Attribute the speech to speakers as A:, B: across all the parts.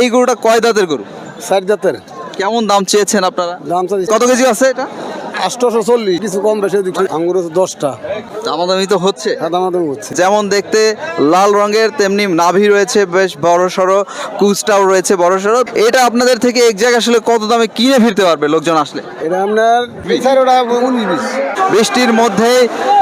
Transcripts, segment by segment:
A: এই গরুটা কয় দাঁতের গরু?
B: ষাট জাতের
A: কেমন দাম চেয়েছেন আপনারা?
B: দাম
A: কত কেজি আছে এটা?
B: আটশোশো চল্লিশ কিছু কম বেশি দিচ্ছি আঙ্গুর হচ্ছে দশটা।
A: দামাদামি তো হচ্ছে।
B: হ্যাঁ দামাদামি হচ্ছে।
A: যেমন দেখতে লাল রঙের তেমনি নাভি রয়েছে বেশ বড় সড়ো কুচটাও রয়েছে বড় সড়ো। এটা আপনাদের থেকে এক জায়গায় আসলে কত দামে কিনে ফিরতে পারবে লোকজন আসলে?
B: এটা আপনার
A: বৃষ্টির মধ্যে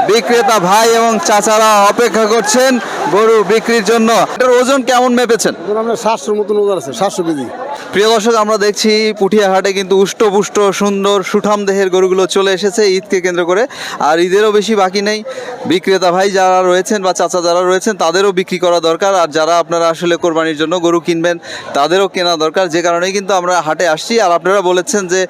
A: বিক্রেতা ভাই এবং চাচারা অপেক্ষা করছেন গরু বিক্রির জন্য। এটার ওজন কেমন মেপেছেন?
B: আপনার সাতশোর মতন ওজন আছে সাতশো কেজি।
A: প্রিয় দর্শক, আমরা দেখছি পুঠিয়া হাটে কিন্তু উষ্টপুষ্ট সুন্দর, সুঠাম দেহের গরুগুলো চলে এসেছে ঈদকে কেন্দ্র করে। আর ঈদেরও বেশি বাকি নেই। বিক্রেতা ভাই যারা রয়েছেন বা চাচা যারা রয়েছেন, তাদেরও বিক্রি করা দরকার। আর যারা আপনারা আসলে কোরবানির জন্য গরু কিনবেন, তাদেরও কেনা দরকার। যে কারণেই কিন্তু আমরা হাটে আসছি। আর আপনারা বলেছেন যে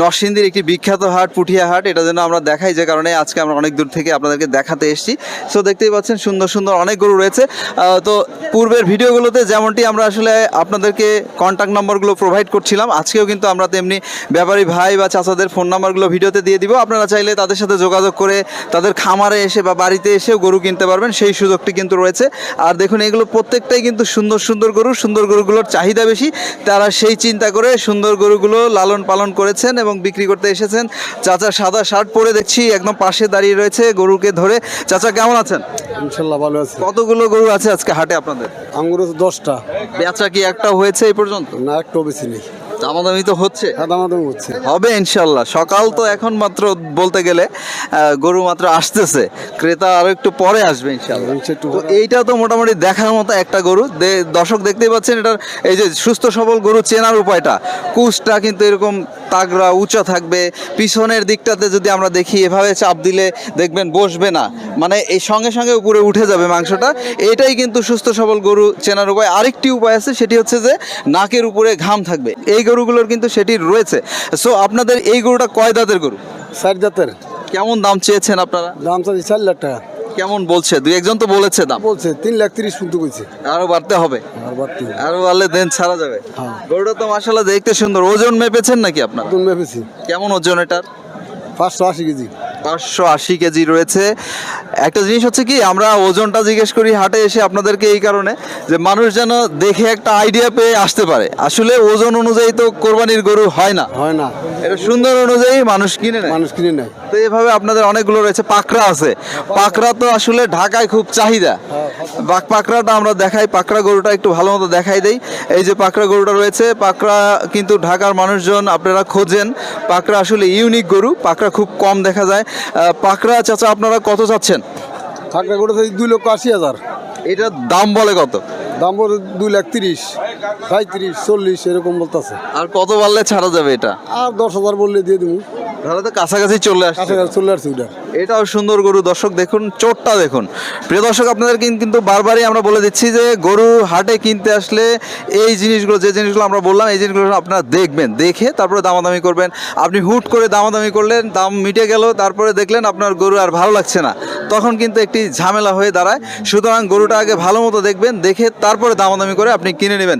A: নরসিংদীর একটি বিখ্যাত হাট পুঠিয়া হাট এটা যেন আমরা দেখাই। যে কারণে আজকে আমরা অনেক দূর থেকে আপনাদেরকে দেখাতে এসেছি। সো দেখতেই পাচ্ছেন, সুন্দর সুন্দর অনেক গরু রয়েছে। তো পূর্বের ভিডিওগুলোতে যেমনটি আমরা আসলে আপনাদেরকে কন্ট্যাক্ট নাম্বারগুলো প্রোভাইড করছিলাম। আজকেও কিন্তু আমরা তেমনি ব্যাপারী ভাই বা চাচাদের ফোন নাম্বারগুলো ভিডিওতে দিয়ে দিব। আপনারা চাইলে তাদের সাথে যোগাযোগ করে তাদের খামারে এসে বা বাড়িতে এসেও গরু কিনতে পারবেন। সেই সুযোগটি কিন্তু রয়েছে। আর দেখুন এগুলো প্রত্যেকটাই কিন্তু সুন্দর সুন্দর গরু। সুন্দর গরুগুলোর চাহিদা বেশি। তারা সেই চিন্তা করে সুন্দর গরুগুলো লালন পালন করেছেন এবং বিক্রি করতে এসেছেন। চাচা সাদা শার্ট পরে দেখছি একদম পাশে দাঁড়িয়ে রয়েছে গরুকে ধরে। চাচা কেমন আছেন?
B: ইনশাল্লাহ ভালো আছে।
A: কতগুলো গরু আছে আজকে হাটে আপনাদের?
B: আঙ্গুর দশটা।
A: বেচা কি একটা হয়েছে এই পর্যন্ত?
B: না একটাও বেশি নেই।
A: দামাদামি তো হচ্ছে।
B: হ্যাঁ দামাদামি হচ্ছে।
A: হবে ইনশাল্লাহ। সকাল তো এখন মাত্র বলতে গেলে গরু মাত্র আসতেছে। ক্রেতা আরও একটু পরে আসবে ইনশাল্লাহ। তো এইটা তো মোটামুটি দেখার মতো একটা গরু। দর্শক দেখতেই পাচ্ছেন এটার এই যে সুস্থ সবল গরু চেনার উপায়টা। কুচটা কিন্তু এরকম তাগড়া উঁচা থাকবে। পিছনের দিকটাতে যদি আমরা দেখি এভাবে চাপ দিলে দেখবেন বসবে না। মানে এই সঙ্গে সঙ্গে উপরে উঠে যাবে মাংসটা। এটাই কিন্তু সুস্থ সবল গরু চেনার উপায়। আরেকটি উপায় আছে সেটি হচ্ছে যে নাকের উপরে ঘাম থাকবে। এই গরুগুলোর কিন্তু সেটি রয়েছে। সো আপনাদের এই গরুটা কয় দাঁতের গরু?
B: ষাট জাতের
A: কেমন দাম চেয়েছেন আপনারা?
B: দাম চাচ্ছি চার লাখ টাকা।
A: কেমন বলছে? দুই একজন তো বলেছে দাম।
B: বলছে তিন লাখ তিরিশ শুনতে কইছে।
A: আরও বাড়তে হবে।
B: আর
A: আরও বাড়লে দেন ছাড়া যাবে।
B: হ্যাঁ।
A: গরুটা তো মাসাল্লাহ দেখতে সুন্দর। ওজন মেপেছেন নাকি আপনার?
B: ওজন মেপেছি।
A: কেমন ওজন এটার?
B: পাঁচশো আশি কেজি।
A: পাঁচশো আশি কেজি রয়েছে। একটা জিনিস হচ্ছে কি আমরা ওজনটা জিজ্ঞেস করি হাটে এসে আপনাদেরকে এই কারণে যে মানুষ যেন দেখে একটা আইডিয়া পেয়ে আসতে পারে। আসলে ওজন অনুযায়ী তো কোরবানির গরু হয় না।
B: হয় না।
A: এটা সুন্দর অনুযায়ী মানুষ কিনে নেয়।
B: মানুষ কিনে নেয়।
A: তো এভাবে আপনাদের অনেকগুলো রয়েছে পাকড়া আছে। পাকড়া তো আসলে ঢাকায় খুব চাহিদা। বাক পাকড়াটা আমরা দেখাই পাকড়া গরুটা একটু ভালো মতো দেখাই দেই। এই যে পাকড়া গরুটা রয়েছে পাকড়া কিন্তু ঢাকার মানুষজন আপনারা খোঁজেন। পাকড়া আসলে ইউনিক গরু পাকড়া খুব কম দেখা যায়। পাকড়া চাচা আপনারা কত চাচ্ছেন?
B: থাকলে করে দুই লক্ষ আশি হাজার।
A: এটার দাম বলে কত?
B: দাম বলে দুই লাখ তিরিশ সাঁত্রিশ চল্লিশ এরকম বলতেছে।
A: আর কত বাড়লে ছাড়া যাবে এটা?
B: আর দশ হাজার বললে দিয়ে দিব
A: তাহলে তো কাছাকাছি চলে আসছে।
B: চলে আসছে ওইটা
A: এটাও সুন্দর গরু। দর্শক দেখুন চোটটা দেখুন। প্রিয় দর্শক আপনাদের কিন্তু বারবারই আমরা বলে দিচ্ছি যে গরু হাটে কিনতে আসলে এই জিনিসগুলো যে জিনিসগুলো আমরা বললাম এই জিনিসগুলো আপনারা দেখবেন। দেখে তারপরে দামাদামি করবেন। আপনি হুট করে দামাদামি করলেন দাম মিটে গেল তারপরে দেখলেন আপনার গরু আর ভালো লাগছে না। তখন কিন্তু একটি ঝামেলা হয়ে দাঁড়ায়। সুতরাং গরুটা আগে ভালো মতো দেখবেন দেখে তারপরে দামাদামি করে আপনি কিনে নেবেন।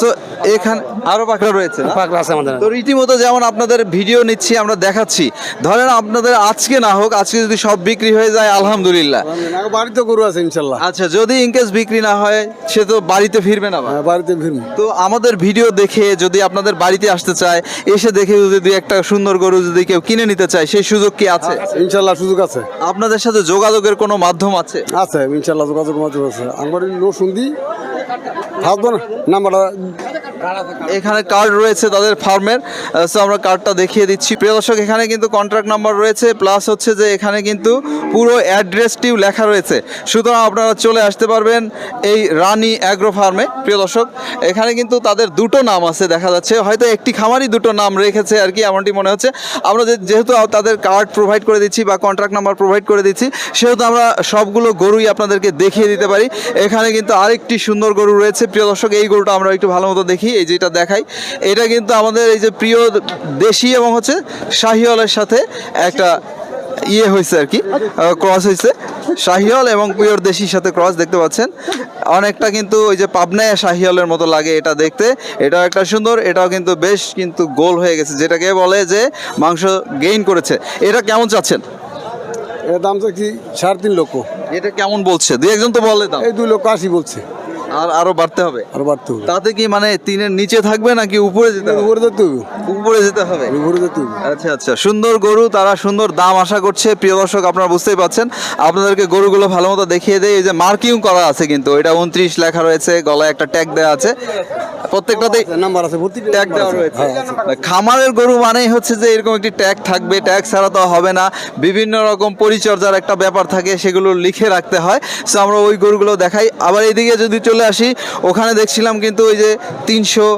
A: সো এখানে আরও পাকড়া রয়েছে?
B: পাকড়া আছে আমাদের।
A: তো রীতিমতো যেমন আপনাদের ভিডিও নিচ্ছি আমরা দেখাচ্ছি। ধরেন আপনাদের আজকে না হোক আজকে যদি সব বিক্রি হয়ে যায় আলহামদুলিল্লাহ।
B: বাড়িতে গরু আছে ইনশাল্লাহ।
A: আচ্ছা যদি ইনকেস বিক্রি না হয় সে তো বাড়িতে ফিরবে না
B: হ্যাঁ, বাড়িতে ফিরবো।
A: তো আমাদের ভিডিও দেখে যদি আপনাদের বাড়িতে আসতে চায় এসে দেখে যদি দুই একটা সুন্দর গরু যদি কেউ কিনে নিতে চায় সেই সুযোগ কি আছে?
B: ইনশাল্লাহ সুযোগ আছে।
A: আপনাদের সাথে যোগাযোগের কোনো মাধ্যম আছে?
B: আছে ইনশাল্লাহ যোগাযোগ মাধ্যম আছে। আমার নো শুনদি থাকব না নাম্বারটা
A: এখানে কার্ড রয়েছে তাদের ফার্মের সো আমরা কার্ডটা দেখিয়ে দিচ্ছি। প্রিয় দর্শক, এখানে কিন্তু কন্ট্রাক্ট নাম্বার রয়েছে প্লাস হচ্ছে যে এখানে কিন্তু পুরো অ্যাড্রেসটিও লেখা রয়েছে। সুতরাং আপনারা চলে আসতে পারবেন এই রানী অ্যাগ্রো ফার্মে প্রিয় দর্শক, এখানে কিন্তু তাদের দুটো নাম আছে, দেখা যাচ্ছে। হয়তো একটি খামারই দুটো নাম রেখেছে আর কি, এমনটি মনে হচ্ছে। আমরা যেহেতু তাদের কার্ড প্রোভাইড করে দিচ্ছি বা কন্ট্রাক্ট নাম্বার প্রোভাইড করে দিচ্ছি, সেহেতু আমরা সবগুলো গরুই আপনাদেরকে দেখিয়ে দিতে পারি। এখানে কিন্তু আরেকটি সুন্দর গরু রয়েছে। প্রিয় দর্শক, এই গরুটা আমরা একটু ভালো মতো দেখি। এই যেটা দেখাই এটা কিন্তু আমাদের এই যে প্রিয় দেশি এবং হচ্ছে শাহিওয়ালের সাথে একটা ইয়ে হয়েছে আর কি ক্রস হয়েছে। শাহিওয়াল এবং পিওর দেশির সাথে ক্রস দেখতে পাচ্ছেন। অনেকটা কিন্তু ওই যে পাবনায় শাহিওয়ালের মতো লাগে এটা দেখতে। এটাও একটা সুন্দর এটাও কিন্তু বেশ কিন্তু গোল হয়ে গেছে যেটাকে বলে যে মাংস গেইন করেছে। এটা কেমন চাচ্ছেন?
B: এর দাম কি সাড়ে তিন লক্ষ।
A: এটা কেমন বলছে? দুই একজন তো বলে দাম
B: এই দুই লক্ষ আশি বলছে।
A: আর আরও বাড়তে হবে।
B: আরও বাড়তে হবে।
A: তাতে কি মানে তিনের নিচে থাকবে নাকি উপরে যেতে হবে?
B: উপরে যেতে হবে।
A: উপরে যেতে হবে।
B: উপরে যেতে হবে।
A: আচ্ছা আচ্ছা। সুন্দর গরু তারা সুন্দর দাম আশা করছে। প্রিয় দর্শক আপনারা বুঝতেই পাচ্ছেন। আপনাদেরকে গরুগুলো ভালো মতো দেখিয়ে দেয় এই যে মার্কিং করা আছে কিন্তু এটা উনত্রিশ লেখা রয়েছে। গলায় একটা ট্যাগ দেওয়া আছে। প্রত্যেকটাতেই
B: নাম্বার আছে
A: ট্যাগ দেওয়া রয়েছে।
B: হ্যাঁ,
A: খামারের গরু মানেই হচ্ছে যে এরকম একটি ট্যাগ থাকবে। ট্যাগ ছাড়া তো হবে না। বিভিন্ন রকম পরিচর্যার একটা ব্যাপার থাকে সেগুলো লিখে রাখতে হয়। সো আমরা ওই গরুগুলো দেখাই। আবার এইদিকে যদি চলে আসি। ওখানে দেখছিলাম কিন্তু ওই যে তিনশো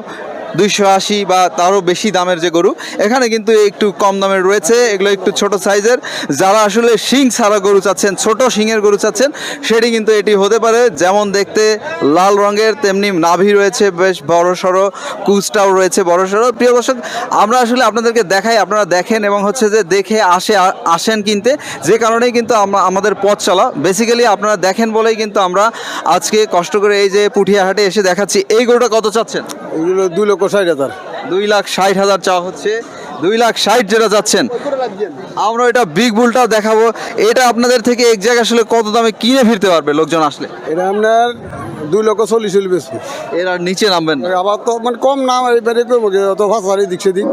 A: দুইশো আশি বা তারও বেশি দামের যে গরু, এখানে কিন্তু একটু কম দামের রয়েছে। এগুলো একটু ছোট সাইজের। যারা আসলে শিং ছাড়া গরু চাচ্ছেন, ছোট শিংয়ের গরু চাচ্ছেন, সেটি কিন্তু এটি হতে পারে। যেমন দেখতে লাল রঙের, তেমনি নাভি রয়েছে, বেশ বড় সড়ো কুচটাও রয়েছে বড় সড়ো প্রিয় দর্শক, আমরা আসলে আপনাদেরকে দেখাই, আপনারা দেখেন এবং হচ্ছে যে দেখে আসে, আসেন কিনতে। যে কারণেই কিন্তু আমাদের পথ চলা। বেসিক্যালি আপনারা দেখেন বলেই কিন্তু আমরা আজকে কষ্ট করে এই যে পুঠিয়াহাটে এসে দেখাচ্ছি, এই গরুটা কত চাচ্ছেন?
B: এগুলো দুই লক্ষ ষাট হাজার।
A: দুই লাখ ষাট হাজার চাওয়া হচ্ছে। দুই লাখ ষাট যেটা যাচ্ছেন আমরা এটা বিগ বুলটাও দেখাবো। এটা আপনাদের থেকে এক জায়গায় আসলে কত দামে কিনে ফিরতে পারবে লোকজন আসলে?
B: এটা আপনার দুই লক্ষ চল্লিশ চল্লিশ
A: এর আর নিচে নামবেন
B: আবার তো মানে কম নাম এবারে করব অত ভাষারই দিচ্ছে সেদিক।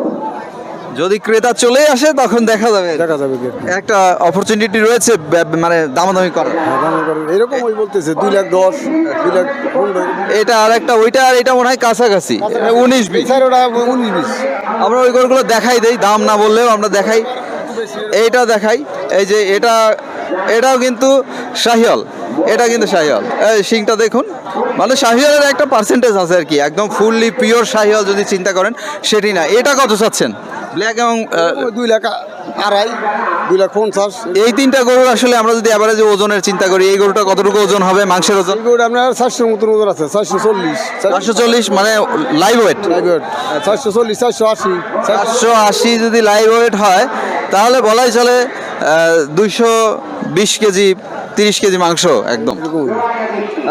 A: যদি ক্রেতা চলে আসে তখন দেখা যাবে।
B: দেখা যাবে
A: একটা অপরচুনিটি রয়েছে ব্যা- মানে দামাদামি করার।
B: হ্যাঁ, এরকম ওই বলতেছে দুই লাখ দশ দুই লাখ পনেরো।
A: এটা আর একটা ওইটা আর এটা মনে হয় কাছাকাছি। উনিশ বিশ।
B: স্যার ওটা উনিশ বিশ।
A: আমরা ওই গরুগুলো দেখাই দেই দাম না বললেও আমরা দেখাই। এইটা দেখাই এই যে এটা এটাও কিন্তু শাহিয়াল এটা কিন্তু শাহিয়াল এই শিংটা দেখুন। মানে শাহিয়ালের একটা পার্সেন্টেজ আছে আর কি। একদম ফুললি পিওর শাহিয়াল যদি চিন্তা করেন সেটি না। এটা কত চাচ্ছেন? ব্ল্যাক এবং
B: দুই লাখ আড়াই দুই লাখ পঞ্চাশ।
A: এই তিনটা গরুর আসলে আমরা যদি অ্যাভারেজ ওজনের চিন্তা করি এই গরুটা কতটুকু ওজন হবে মাংসের ওজন?
B: এগুলো আপনার চারশোর মতন ওজন আছে চারশো চল্লিশ।
A: চারশো চল্লিশ মানে লাইভ ওয়েট
B: চারশো চল্লিশ চারশো আশি।
A: চারশো আশি যদি লাইভ ওয়েট হয় তাহলে বলাই চলে দুইশো বিশ কেজি তিরিশ কেজি মাংস, একদম।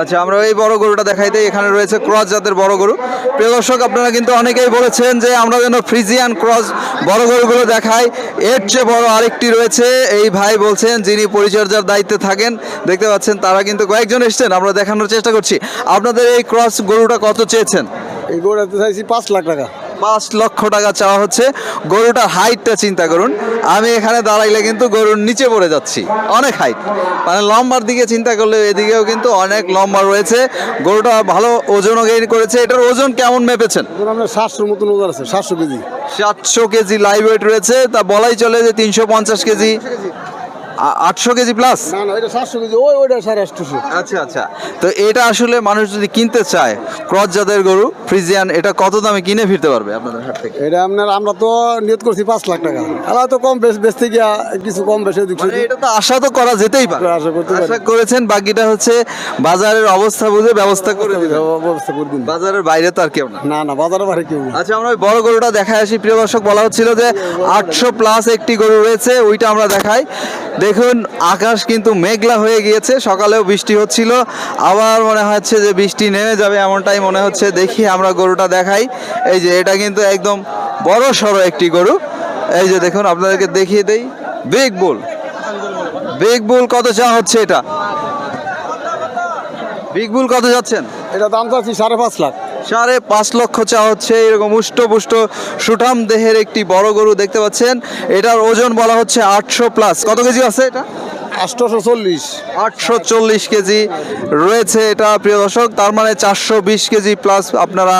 A: আচ্ছা আমরা এই বড় গরুটা দেখাইতে এখানে রয়েছে ক্রস জাতের বড় গরু। প্রিয় দর্শক, আপনারা কিন্তু অনেকেই বলেছেন যে আমরা যেন ফ্রিজিয়ান ক্রস বড় গরুগুলো দেখাই। এর চেয়ে বড় আরেকটি রয়েছে। এই ভাই বলছেন, যিনি পরিচর্যার দায়িত্বে থাকেন, দেখতে পাচ্ছেন তারা কিন্তু কয়েকজন এসছেন। আমরা দেখানোর চেষ্টা করছি। আপনাদের এই ক্রস গরুটা কত চেয়েছেন?
B: এই গরুটা চাইছি পাঁচ লাখ টাকা।
A: পাঁচ লক্ষ টাকা চাওয়া হচ্ছে। গরুটার হাইটটা চিন্তা করুন। আমি এখানে দাঁড়াইলে কিন্তু গরুর নিচে পড়ে যাচ্ছি। অনেক হাইট মানে লম্বার দিকে চিন্তা করলে এদিকেও কিন্তু অনেক লম্বা রয়েছে। গরুটা ভালো ওজনও গেইন করেছে। এটার ওজন কেমন মেপেছেন?
B: আপনার সাতশোর মতন ওজন আছে সাতশো কেজি।
A: সাতশো কেজি লাইভ ওয়েট রয়েছে। তা বলাই চলে যে তিনশো পঞ্চাশ কেজি। আটশো কেজি প্লাস
B: না না এটা সাতশো কেজি। ওই ওইটা সাড়ে আটশোশো।
A: আচ্ছা আচ্ছা। তো এটা আসলে মানুষ যদি কিনতে চায় ক্রস জাতের গরু ফ্রিজিয়ান এটা কত দামে কিনে ফিরতে পারবে আপনাদের হাট থেকে?
B: এটা আপনার আমরা তো নিয়ত করছি পাঁচ লাখ টাকা। আলা তো কম বেশ বেচতে গিয়া কিছু কম বেশি
A: মানে এটা তো আশা তো করা যেতেই পারে।
B: আশা করতে।
A: আশা করেছেন বাকিটা হচ্ছে বাজারের অবস্থা বুঝে ব্যবস্থা করে দিবেন।
B: ব্যবস্থা করে দিন
A: বাজারের বাইরে তো আর কেউ না।
B: না না বাজারে বাড়ি কেউ
A: আচ্ছা আমরা ওই বড় গরুটা দেখায় আসি। প্রিয় দর্শক বলা হচ্ছিল যে আটশো প্লাস একটি গরু রয়েছে ওইটা আমরা দেখাই। দেখুন, আকাশ কিন্তু মেঘলা হয়ে গিয়েছে, সকালেও বৃষ্টি হচ্ছিল, আবার মনে হচ্ছে যে বৃষ্টি নেমে যাবে এমনটাই মনে হচ্ছে। দেখি আমরা গরুটা দেখাই। এই যে, এটা কিন্তু একদম বড় সড়ো একটি গরু। এই যে দেখুন, আপনাদেরকে দেখিয়ে দেই। বিগ বুল বিগ বুল কত চা হচ্ছে এটা? বিগ বুল কত যাচ্ছেন?
B: এটা দাম চাচ্ছি সাড়ে পাঁচ লাখ।
A: সাড়ে পাঁচ লক্ষ চা হচ্ছে, এরকম উষ্ট সুঠাম দেহের একটি বড় গরু দেখতে পাচ্ছেন। এটার ওজন বলা হচ্ছে আটশো প্লাস কত কেজি আছে এটা?
B: আটশোশো চল্লিশ।
A: আটশো চল্লিশ কেজি রয়েছে এটা প্রিয় দর্শক। তার মানে চারশো বিশ কেজি প্লাস আপনারা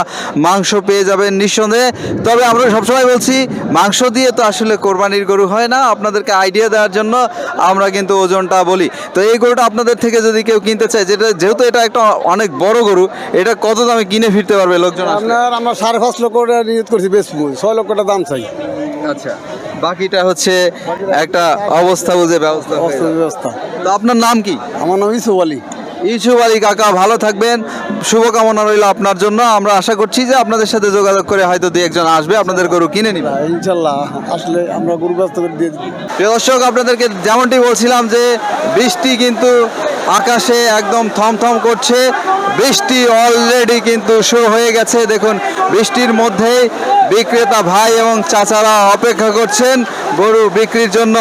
A: মাংস পেয়ে যাবেন নিঃসন্দেহে। তবে আমরা সবসময় বলছি মাংস দিয়ে তো আসলে কোরবানির গরু হয় না। আপনাদেরকে আইডিয়া দেওয়ার জন্য আমরা কিন্তু ওজনটা বলি। তো এই গরুটা আপনাদের থেকে যদি কেউ কিনতে চায় যেটা যেহেতু এটা একটা অনেক বড় গরু এটা কত দামে কিনে ফিরতে পারবে লোকজন?
B: আপনার আমরা সাড়ে পাঁচ লক্ষ নিয়ত করছি বেশ ছয় লক্ষ টাকা দাম চাই।
A: আচ্ছা। বাকিটা হচ্ছে একটা অবস্থা বুঝে ব্যবস্থা
B: অবস্থা ব্যবস্থা।
A: তো আপনার নাম কি?
B: আমার নাম ইসু আলী।
A: ইসুফ আলী কাকা ভালো থাকবেন। শুভকামনা রইল আপনার জন্য। আমরা আশা করছি যে আপনাদের সাথে যোগাযোগ করে হয়তো দু একজন আসবে আপনাদের গরু কিনে নিবে।
B: ইনশাল্লাহ আসলে আমরা গরু ব্যস্ত করে দিয়ে দিই।
A: প্রিয় দর্শক আপনাদেরকে যেমনটি বলছিলাম যে বৃষ্টি কিন্তু আকাশে একদম থমথম করছে। বৃষ্টি অলরেডি কিন্তু শুরু হয়ে গেছে। দেখুন, বৃষ্টির মধ্যেই বিক্রেতা ভাই এবং চাচারা অপেক্ষা করছেন গরু বিক্রির জন্য।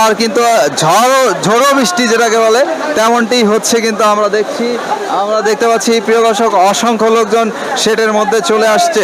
A: আর কিন্তু ঝড়ো ঝড়ো বৃষ্টি যেটাকে বলে, তেমনটি হচ্ছে কিন্তু আমরা দেখছি। আমরা দেখতে পাচ্ছি, প্রিয় দর্শক, অসংখ্য লোকজন শেডের মধ্যে চলে আসছে।